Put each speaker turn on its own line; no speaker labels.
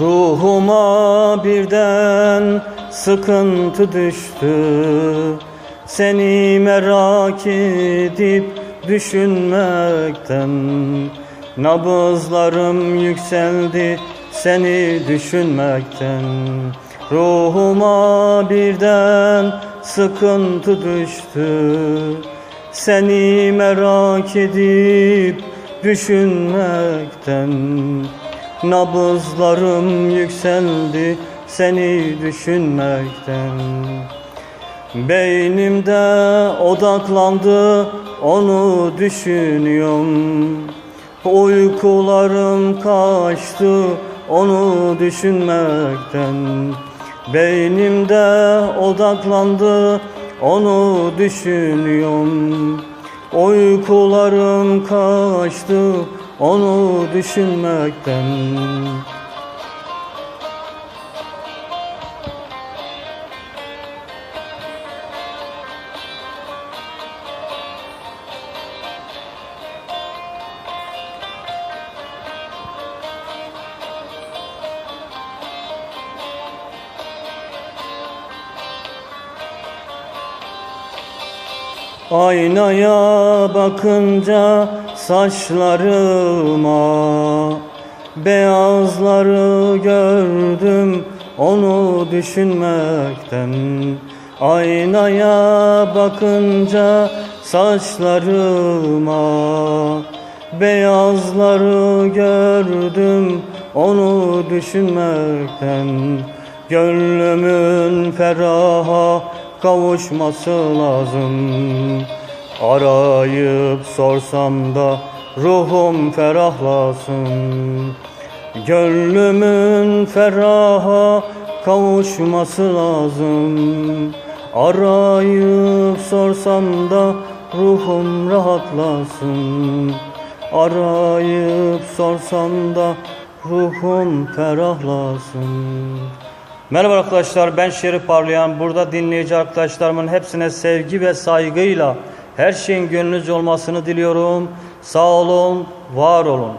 Ruhuma birden sıkıntı düştü. Seni merak edip düşünmekten Nabızlarım yükseldi seni düşünmekten. Ruhuma birden sıkıntı düştü. Seni merak edip düşünmekten Nabızlarım yükseldi seni düşünmekten. Beynimde odaklandı onu düşünüyorum. Uykularım kaçtı onu düşünmekten. Beynimde odaklandı onu düşünüyorum. Uykularım kaçtı onu düşünmekten Aynaya bakınca saçlarıma Beyazları gördüm onu düşünmekten. Aynaya bakınca saçlarıma Beyazları gördüm onu düşünmekten. Gönlümün feraha kavuşması lazım. Arayıp sorsam da ruhum ferahlasın. Gönlümün feraha kavuşması lazım. Arayıp sorsam da ruhum rahatlasın. Arayıp sorsam da ruhum ferahlasın Merhaba arkadaşlar ben Şerif Parlayan. Burada dinleyici arkadaşlarımın hepsine sevgi ve saygıyla her şeyin gönlünüzce olmasını diliyorum. Sağ olun, var olun.